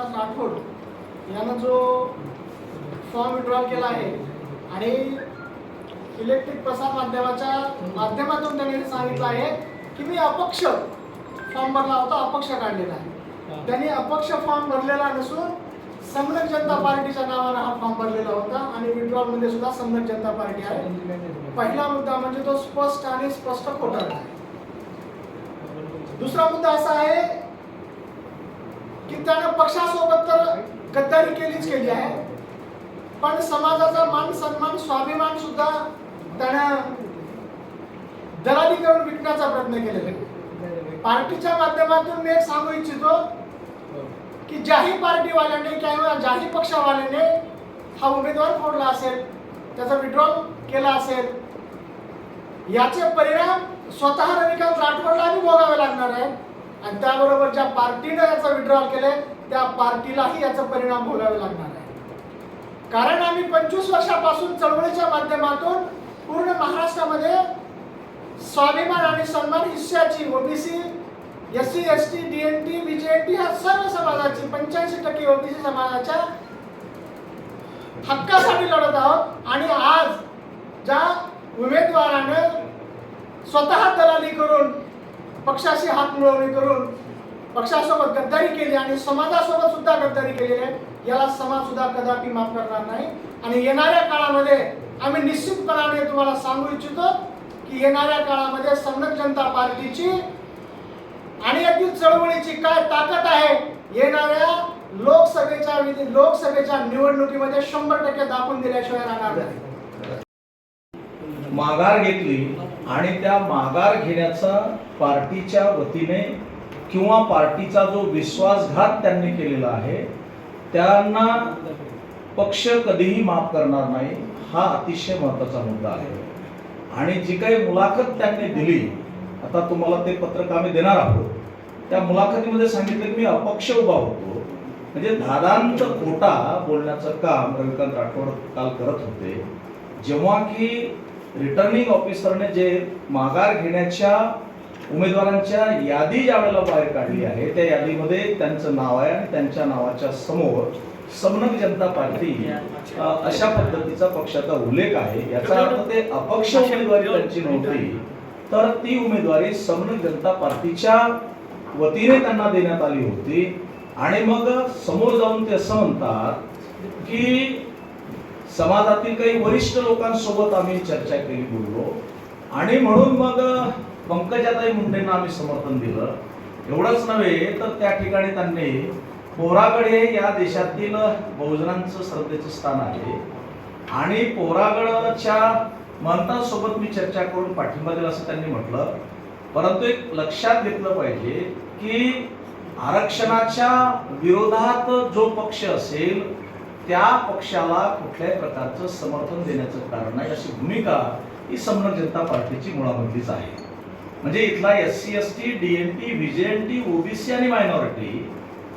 राठोड यानं जो form withdrawal केला आहे आणि इलेक्ट्रिक प्रसार माध्यमाच्या माध्यमातून त्यांनी सांगितलं आहे की मी अपक्ष फॉर्म भरला होता अपक्ष काढलेला आहे. त्यांनी अपक्ष फॉर्म भरलेला नसून संगणक जनता पार्टीच्या नावानं हा फॉर्म भरलेला होता आणि withdrawal मध्ये सुद्धा संगणक जनता पार्टी आहे. पहिला मुद्दा म्हणजे तो स्पष्ट आणि स्पष्ट खोटा आहे. दुसरा मुद्दा असा आहे की त्यानं पक्षासोबत तर गद्दारी केलीच केली आहे. पण समाजाचा मान सन्मान स्वाभिमान सुद्धा त्यानं दलाली करून विकण्याचा प्रयत्न केलेला आहे. पार्टीच्या माध्यमातून मी एक सांगू इच्छितो की ज्याही पार्टीवाल्याने किंवा ज्याही पक्षावाल्याने हा उमेदवार फोडला असेल त्याचा विड्रॉल केला असेल याचे परिणाम स्वतः रविकांत राठोडलाही भोगावे लागणार आहे आणि त्याबरोबर ज्या पार्टीनं याचा विड्रॉल केलंय त्या पार्टीलाही याचा परिणाम भोगावे लागणार आहे. कारण आम्ही पंचवीस वर्षापासून चळवळीच्या माध्यमातून पूर्ण महाराष्ट्रामध्ये स्वाभिमान आणि सन्मान हिस्साची OBC S C S T D N T B J T ह्या सर्व समाजाची पंच्याऐंशी टक्के ओबीसी समाजाच्या हक्कासाठी लढत आहोत. आणि आज ज्या उमेदवारानं स्वतः दलाली करून पक्षाशी हात मिळवणी करून पक्षासोबत गद्दारी केली आणि समाजासोबत सुद्धा गद्दारी केलेली आहे याला समाज सुद्धा कदापि माफ करणार नाही. आणि येणाऱ्या काळामध्ये आम्ही निश्चितपणाने तुम्हाला सांगू इच्छितो की येणाऱ्या काळामध्ये संगणक जनता पार्टीची आणि यातील चळवळीची काय ताकद आहे येणाऱ्या लोकसभेच्या विधी- लोकसभेच्या निवडणुकीमध्ये शंभर टक्के दाखवून दिल्याशिवाय राहणार नाही. माघार घेतली आणि त्या माघार घेण्याचा पार्टीच्या वतीने किंवा पार्टीचा जो विश्वासघात त्यांनी केलेला आहे त्यांना पक्ष कधीही माफ करणार नाही हा अतिशय महत्त्वाचा मुद्दा आहे. आणि जी काही मुलाखत त्यांनी दिली आता तुम्हाला ते पत्रक आम्ही देणार आहोत. त्या मुलाखतीमध्ये सांगितलं की मी अपक्ष उभा होतो. म्हणजे दादांत खोटा बोलण्याचं काम रविकांत राठोड काल करत होते. जेव्हा की रिटर्निंग ऑफिसरने जे माघार घेण्याच्या उमेदवारांच्या यादी ज्या वेळेला बाहेर काढली आहे त्या यादीमध्ये त्यांचं नाव आहे आणि त्यांच्या नावाच्या समोर समनक जनता पार्टी अशा पद्धतीचा पक्षाचा उल्लेख आहे. याचा अर्थ ते अपक्ष उमेदवारी त्यांची नव्हती तर ती उमेदवारी समनक जनता पार्टीच्या वतीने त्यांना देण्यात आली होती. आणि मग समोर जाऊन ते असं म्हणतात की समाजातील काही वरिष्ठ लोकांसोबत आम्ही चर्चा केली बोललो. आणि म्हणून मग पंकजाताई मुंडेंना आम्ही समर्थन दिलं. एवढंच नव्हे तर त्या ठिकाणी त्यांनी पोरागड हे या देशातील बहुजनांचं श्रद्धेचं स्थान आहे. आणि पोरागडच्या मंत्रांसोबत मी चर्चा करून पाठिंबा दिला असं त्यांनी म्हटलं. परंतु एक लक्षात घेतलं पाहिजे की आरक्षणाच्या विरोधात जो पक्ष असेल त्या पक्षाला कुठल्याही प्रकारचं समर्थन देण्याचं कारण नाही अशी भूमिका ही समन्वय जनता पार्टीची मुळामधलीच आहे. म्हणजे इथला S C S T D N T V N T OBC आणि मायनॉरिटी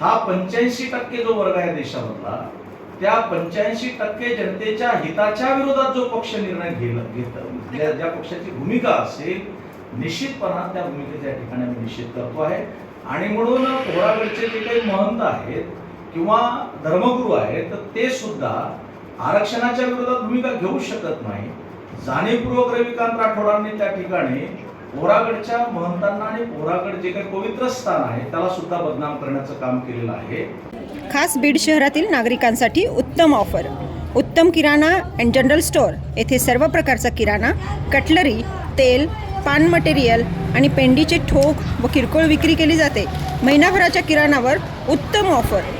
हा पंच्याऐंशी टक्के जो वर्ग आहे देशामधला त्या पंच्याऐंशी टक्के जनतेच्या हिताच्या विरोधात जो पक्ष निर्णय घेल घेत ज्या पक्षाची भूमिका असेल निश्चितपणा त्या भूमिकेच्या ठिकाणी आम्ही निश्चित करतो आहे. आणि म्हणून पोरागडचे जे काही महंत आहेत किंवा धर्मगुरू आहेत तर ते सुद्धा आरक्षणाच्या विरोधात भूमिका घेऊ शकत नाही. जाणीवपूर्वक रविकांत राठोडांनी त्या ठिकाणी पोरागडच्या महंतांना आणि पोरागड जे काही पवित्र स्थान आहे त्याला सुद्धा बदनाम करण्याचं काम केलेलं आहे. खास बीड शहरातील नागरिकांसाठी उत्तम ऑफर. उत्तम किराणा अँड जनरल स्टोअर येथे सर्व प्रकारचा किराणा कटलरी तेल पान मटेरियल आणि पेंडीचे ठोक व किरकोळ विक्री केली जाते. महिनाभराच्या किराणावर उत्तम ऑफर.